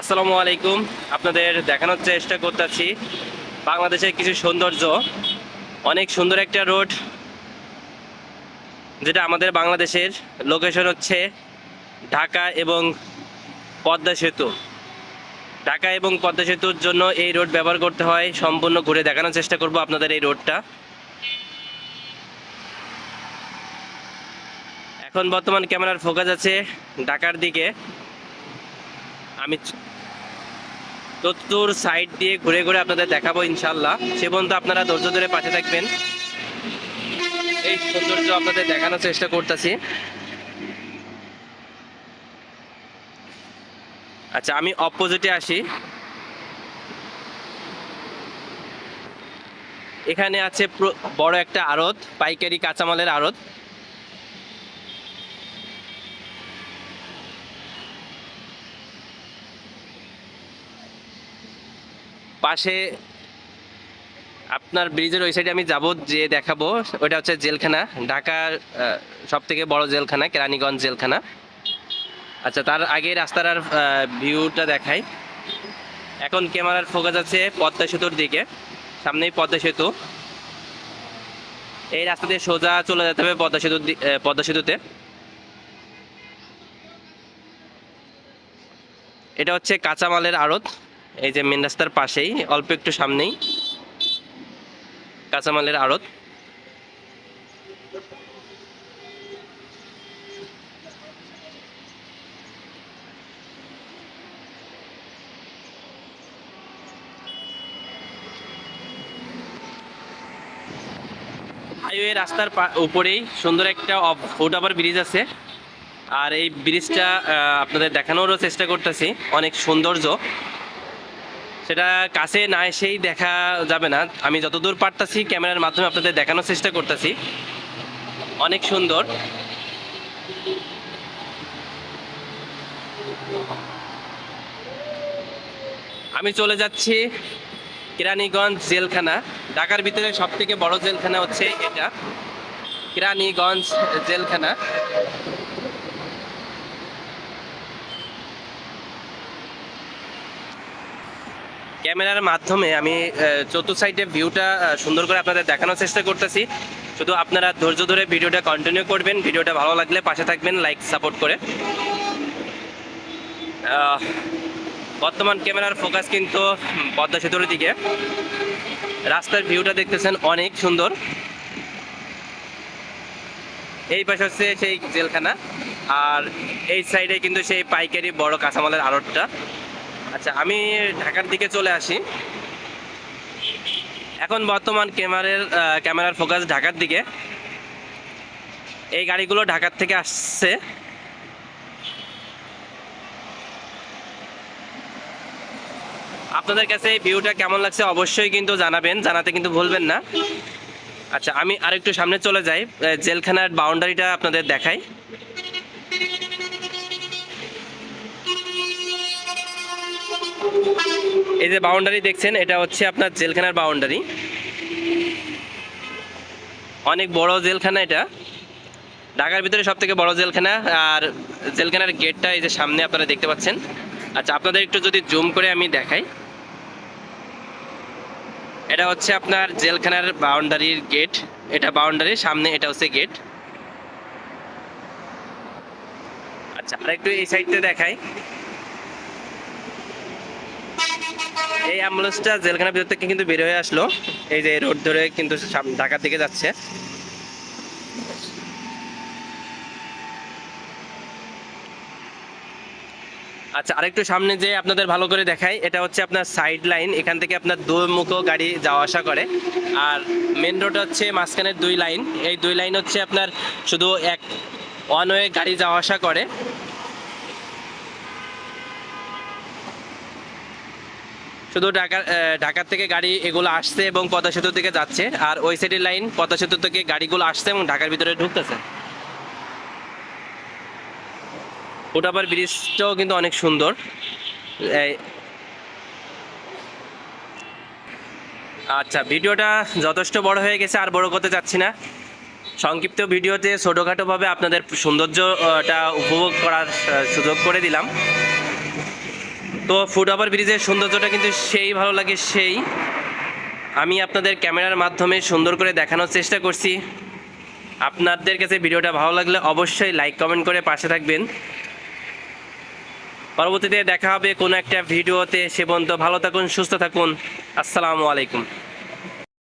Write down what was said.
আসসালামু আলাইকুম। আপনাদের দেখানোর চেষ্টা করতেছি। বাংলাদেশের কিছু সৌন্দর্য। অনেক সুন্দর একটা রোড, যেটা আমাদের বাংলাদেশের লোকেশন হচ্ছে ঢাকা এবং পদ্মা সেতু। ঢাকা এবং পদ্মা সেতুর জন্য এই রোড ব্যবহার করতে হয়। সম্পূর্ণ ঘুরে দেখানোর চেষ্টা করব আপনাদের এই রোডটা। এখন বর্তমান ক্যামেরার ফোকাস আছে ঢাকার দিকে। আমি চতুর সাইড দিয়ে ঘুরে ঘুরে আপনাদের দেখাবো ইনশাল্লাহ সে পর্যন্ত আপনারা ধৈর্য ধরে পাশে থাকবেন। এই সৌন্দর্য আপনাদের দেখানোর চেষ্টা করতেছি। আচ্ছা আমি অপোজিটে আসি। এখানে আছে বড় একটা আড়ত, পাইকারি কাঁচামালের আড়ত। পাশে আপনার ব্রিজের ওই সাইডে আমি যাব, যে দেখাবো ওটা হচ্ছে জেলখানা, ঢাকার সব থেকে বড় জেলখানা, কেরানীগঞ্জ জেলখানা। আচ্ছা তার আগে রাস্তার আর ভিউটা দেখাই। এখন ক্যামেরার ফোকাস আছে পদ্মা সেতুর দিকে, সামনেই পদ্মা সেতু। এই রাস্তা দিয়ে সোজা চলে যেতে হবে পদ্মা সেতুর পদ্মা সেতুতে। এটা হচ্ছে কাঁচামালের আড়ত। এই যে মেন রাস্তার পাশেই, অল্প একটু সামনেই কাঁচামালের আড়ত। হাইওয়ে রাস্তার উপরেই সুন্দর একটা ফুট ওভার ব্রিজ আছে। আর এই ব্রিজটা আপনাদের দেখানোরও চেষ্টা করতেছি। অনেক সৌন্দর্য। সেটা কাছে না এসেই দেখা যাবে না। আমি যতদূর পারতাছি ক্যামেরার মাধ্যমে আপনাদের দেখানোর চেষ্টা করতেছি। অনেক সুন্দর। আমি চলে যাচ্ছি কেরানীগঞ্জ জেলখানা। ঢাকার ভিতরে সব থেকে বড় জেলখানা হচ্ছে এটা। কেরানীগঞ্জ জেলখানা। ক্যামেরার মাধ্যমে আমি চতুর্থ সাইডে ভিউটা সুন্দর করে আপনাদের দেখানোর চেষ্টা করতেছি। শুধু আপনারা ধৈর্য ধরে ভিডিওটা কন্টিনিউ করবেন। ভিডিওটা ভালো লাগলে পাশে থাকবেন লাইক সাপোর্ট করে। বর্তমান ক্যামেরার ফোকাস কিন্তু পদ্মা সেতুর দিকে। রাস্তার ভিউটা দেখতেছেন অনেক সুন্দর। এই পাশে হচ্ছে সেই জেলখানা। আর এই সাইডে কিন্তু সেই পাইকারি বড় কাঁচামালের আড়তটা। আচ্ছা আমি ঢাকার দিকে চলে আসি। এখন বর্তমান ক্যামেরার ক্যামেরার ফোকাস ঢাকার দিকে। এই গাড়িগুলো ঢাকার থেকে আসছে। আপনাদের কাছে এই ভিউটা কেমন লাগছে অবশ্যই কিন্তু জানাবেন, জানাতে কিন্তু ভুলবেন না। আচ্ছা আমি আরেকটু সামনে চলে যাই জেলখানার বাউন্ডারিটা আপনাদের দেখাই। এই যে বাউন্ডারি দেখছেন, এটা হচ্ছে আপনার জেলখানার বাউন্ডারি অনেক বড় জেলখানা এটা। ঢাকার ভিতরে সব থেকে বড় জেলখানা, আর জেলখানার গেটটা এই যে সামনে আপনারা দেখতে পাচ্ছেন। আচ্ছা আপনাদের একটু যদি জুম করে আমি দেখাই। এটা হচ্ছে আপনার জেলখানার বাউন্ডারির গেট এটা বাউন্ডারি সামনে এটা হচ্ছে গেট আচ্ছা আর একটু এই সাইডটা দেখাই। এই অ্যাম্বুলেন্সটা জেলখানার ভিতর থেকে কিন্তু বের হয়ে আসলো। এই যে রোড ধরে কিন্তু ঢাকার দিকে যাচ্ছে। আচ্ছা আরেকটু সামনে যে আপনাদের ভালো করে দেখাই। এটা হচ্ছে আপনার সাইড লাইন এখান থেকে আপনার দুই মুখো গাড়ি যাওয়া আসা করে। আর মেন রোড হচ্ছে মাঝখানের দুই লাইন এই দুই লাইন হচ্ছে আপনার শুধু এক ওয়ান ওয়ে গাড়ি যাওয়া আসা করে। শুধু ঢাকা ঢাকার থেকে গাড়ি এগুলো আসছে এবং পদ্মা সেতুর দিকে যাচ্ছে। আর ওই সাইডের লাইন পদ্মা সেতু থেকে গাড়িগুলো আসছে এবং ঢাকার ভিতরে ঢুকতেছে। ফুটাবার ব্রিজটাও কিন্তু অনেক সুন্দর। আচ্ছা ভিডিওটা যথেষ্ট বড় হয়ে গেছে, আর বড় করতে চাচ্ছি না। সংক্ষিপ্ত ভিডিওতে ছোটোখাটোভাবে আপনাদের সৌন্দর্যটা উপভোগ করার সুযোগ করে দিলাম। তো ফুড ওভার ব্রিজের সৌন্দর্যটা কিন্তু সেই ভালো লাগে সেই। আমি আপনাদের ক্যামেরার মাধ্যমে সুন্দর করে দেখানোর চেষ্টা করছি। আপনাদের কাছে ভিডিওটা ভালো লাগলে অবশ্যই লাইক, কমেন্ট করে পাশে থাকবেন। পরবর্তীতে দেখা হবে কোনো একটা ভিডিওতে। সে পর্যন্ত ভালো থাকুন, সুস্থ থাকুন। আসসালামু আলাইকুম।